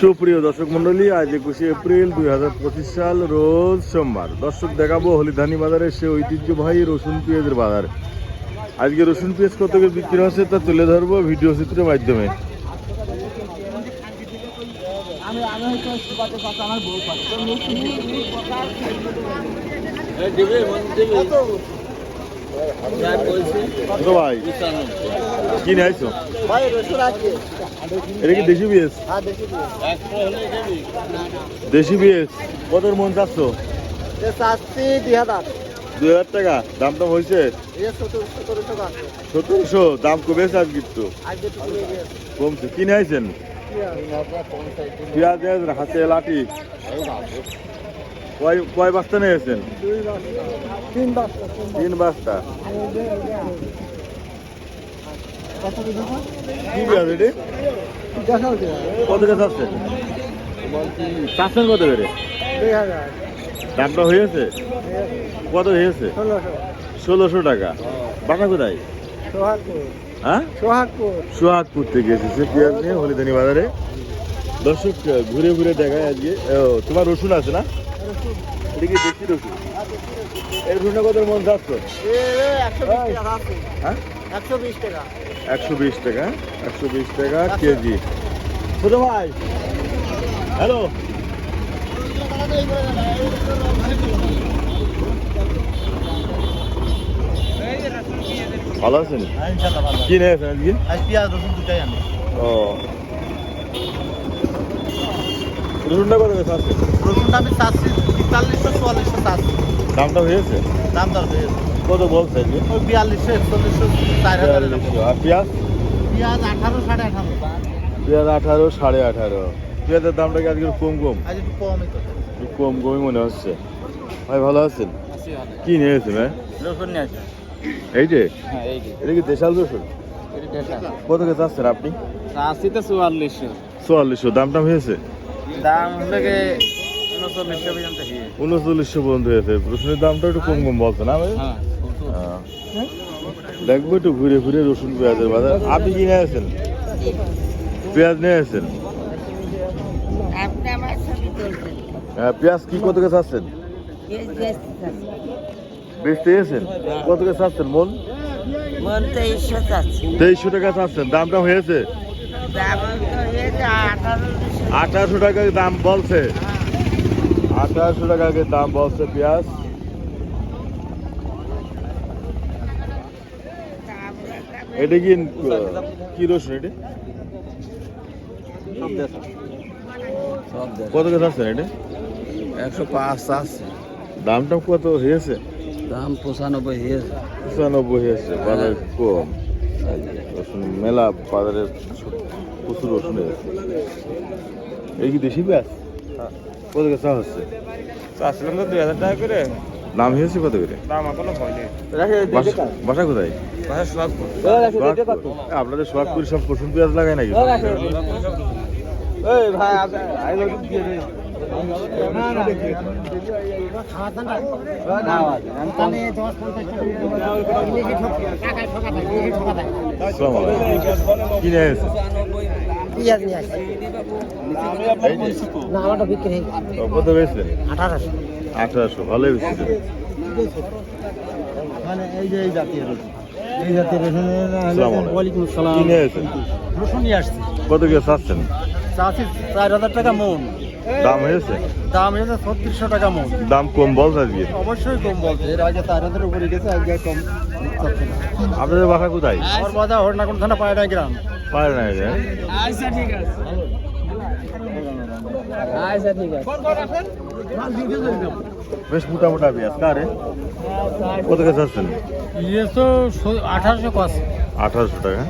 সুপ্রিয় দর্শক মন্ডলী আজ একুশে এপ্রিল দুই হাজার পঁচিশ সাল রোজ সোমবার। দর্শক দেখাবো হলিধানি বাজারে সে ঐতিহ্যবাহী রসুন পেঁয়াজের বাজার। আজকে রসুন পেঁয়াজ কত করে বিক্রি হচ্ছে তা তুলে ধরবো ভিডিও চিত্রের মাধ্যমে। ভাই কি নিয়ে ভাই রসুন আছে এটা কি দেশি পেঁয়াজ হ্যাঁ দেশি পেঁয়াজ কত মন চাচ্ছ? দুই হাজার। দুই হাজার টাকা। দাম দাম হয়েছে? সতেরোশো দাম কমেছে আজ কিন্তু। কমছে। কি নিয়ে আইছেন? পেঁয়াজ হাতে লাঠি। কয় কয় বস্তা নিয়েছেন তিন বস্তা। তিন বস্তা। কত দামটা হয়েছে? কত হয়েছে? ষোলোশো টাকা। বাসা কোথায়? হ্যাঁ? সোহাগপুর থেকে এসেছে পেঁয়াজ নিয়ে? হলিদানি বাজারে। দর্শক, ঘুরে ঘুরে দেখায় আজকে। তোমার রসুন আছে না? এটা কি দেশি রসুন? এই রসুনটা কত মন যাচ্ছ? একশো বিশ টাকা আছে। হ্যাঁ? একশো বিশ টাকা। একশো বিশ টাকা একশো বিশ টাকা কেজি। ছোট ভাই। হ্যালো। ভালো আছেন? কি নিয়েছেন আজকে? আজ পেঁয়াজ রসুন দুটাই আনি ও। রসুনটা কত করে রসুনটা আমি চাচ্ছি তেতাল্লিশশো চুয়াল্লিশশো চাচ্ছি। দামটা হয়েছে? দাম দর হয়েছে। কত বলছে ওই বিয়াল্লিশশো একচল্লিশশো চার হাজার। আর পেঁয়াজ? পেঁয়াজ আঠারো সাড়ে আঠারো। পেঁয়াজ আঠারো সাড়ে আঠারো। পেঁয়াজের দামটা কি আজকে কম কম? আজ একটু কমই তো। একটু কম কমই মনে হচ্ছে। ভাই ভালো আছেন? কি নিয়েছেন ভাই? রসুন নিয়ে এই যে? হ্যাঁ এই যে। এটা কি দেশাল রসুন? কত কে চাচ্ছেন আপনি? তো চুয়াল্লিশশো। চুয়াল্লিশশো। দাম টাম হয়েছে? দাম হলে উনচল্লিশশো পর্যন্ত উনচল্লিশশো পর্যন্ত হয়েছে রসুনের দামটা একটু কম কম বলছে না ভাই? হ্যাঁ হ্যাঁ। দেখব একটু ঘুরে ঘুরে রসুন পেঁয়াজের বাজার। আপনি কি নিয়ে আসেন? পেঁয়াজ নিয়ে আসেন? হ্যাঁ পেঁয়াজ কি কত কে চাচ্ছেন? বেচতে এসেছেন কত চাচ্ছেন মন? তেইশশো টাকা চাচ্ছেন। দামটা হয়েছে? আঠারোশো টাকা দাম বলছে? আঠারোশো টাকা দাম বলছে পেঁয়াজ? এটা কি কি রসুন এটা? কত কথা আছেন এটা? একশো পাঁচ আছে দামটা কত হয়েছে? দাম পঁচানব্বই হয়েছে। পঁচানব্বই হয়েছে বাজার কম। রসুন মেলা বাজারে প্রচুর রসুন হয়েছে এই কি দেশি পেঁয়াজ? কত কথা হচ্ছে? চাচ্ছিলাম তো দুই হাজার টাকা করে। দাম হয়েছে কত করে? দাম এখনও হয়নি। বাসা- কোথায়? আপনাদের সোহাগপুর সব রসুন পেঁয়াজ লাগায় নাকি? এই ভাই। কি নিয়ে? পেঁয়াজ নিয়ে আসি। না আমারটা বিক্রি হয়ে কত বেচলেন আঠারোশো। আঠারোশো ভালোই বেচেছেন মানে এই যে এই জাতীয় রসুন। এই জাতীয় রসুন। ওয়ালাইকুম আসসালাম কি নিয়ে এসেছেন? রসুন নিয়ে আসছি। কত কি চাচ্ছেন? চাষি চার হাজার টাকা মন। দাম হয়েছে? দাম হয়েছে ছত্রিশশো টাকা মন। দাম কম বলছে আজকে অবশ্যই কম বলছে এর আগে চার হাজার উপরে গেছে আজকে কম না। আপনাদের বাসা কোথায়? আমার হরনাকুন থানা পায়রা গ্রাম। পারে না এটা আচ্ছা ঠিক আছে। আচ্ছা ঠিক আছে। বেশ মোটা মোটা পেঁয়াজ কারে কত কে চাচ্ছেন ইয়ে তো আঠারোশো কস। আঠারোশো টাকা।